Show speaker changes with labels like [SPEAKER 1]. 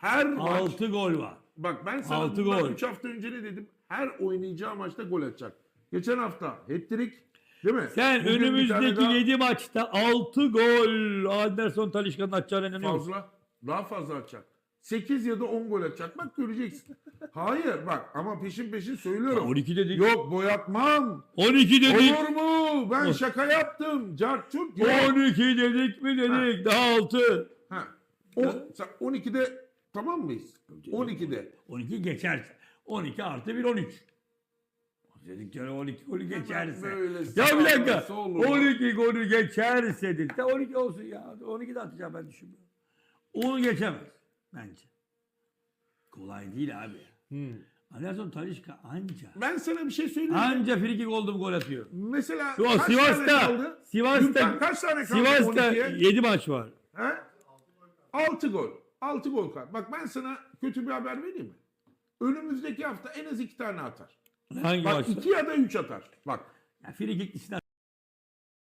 [SPEAKER 1] Her maç
[SPEAKER 2] 6 gol var.
[SPEAKER 1] bak ben sana
[SPEAKER 2] Altı
[SPEAKER 1] bundan
[SPEAKER 2] gol.
[SPEAKER 1] 3 hafta önce ne dedim? Her oynayacağı maçta gol atacak. Geçen hafta hat-trick değil mi?
[SPEAKER 2] Sen
[SPEAKER 1] Bugün bir tane
[SPEAKER 2] önümüzdeki
[SPEAKER 1] daha
[SPEAKER 2] 7 maçta 6 gol Anderson Talişka'nın atacağına inanıyor musun?
[SPEAKER 1] fazla daha fazla atacak. 8 ya da 10 gol atacak. Bak göreceksin. Hayır bak ama peşin peşin söylüyorum.
[SPEAKER 2] 12 dedik.
[SPEAKER 1] Yok boyatmam.
[SPEAKER 2] 12 dedik.
[SPEAKER 1] Olur mu? Ben şaka yaptım. Cart çurt. yok.
[SPEAKER 2] 12 dedik mi dedik. Daha 6.
[SPEAKER 1] Ha. O, sen 12'de tamam mıyız? 12'de.
[SPEAKER 2] 12 geçerse. 12 artı 1 13. Dedik canım 12 golü geçerse. Ya bir dakika.
[SPEAKER 1] sağlaması olur.
[SPEAKER 2] 12 golü geçerse dedik. De 12 olsun ya. 12 de atacağım ben düşünmüyorum. Onu geçemez. Bence. Kolay değil abi.
[SPEAKER 1] Hmm.
[SPEAKER 2] Anderson Talişka anca.
[SPEAKER 1] Ben sana bir şey söyleyeyim.
[SPEAKER 2] Anca frikik oldu mu gol atıyor.
[SPEAKER 1] Mesela
[SPEAKER 2] Yo,
[SPEAKER 1] kaç tane
[SPEAKER 2] Sivas'ta.
[SPEAKER 1] kaldı?
[SPEAKER 2] Sivas'ta.
[SPEAKER 1] Gürkan kaç tane kaldı
[SPEAKER 2] Sivas'ta
[SPEAKER 1] 12'ye?
[SPEAKER 2] 7 maç var.
[SPEAKER 1] He? 6 gol. 6 gol kaldı. Bak ben sana kötü bir haber vereyim mi? Önümüzdeki hafta en az 2 tane atar.
[SPEAKER 2] Hangi
[SPEAKER 1] Bak
[SPEAKER 2] maçta?
[SPEAKER 1] 2 ya da 3 atar. Bak
[SPEAKER 2] Ya dışında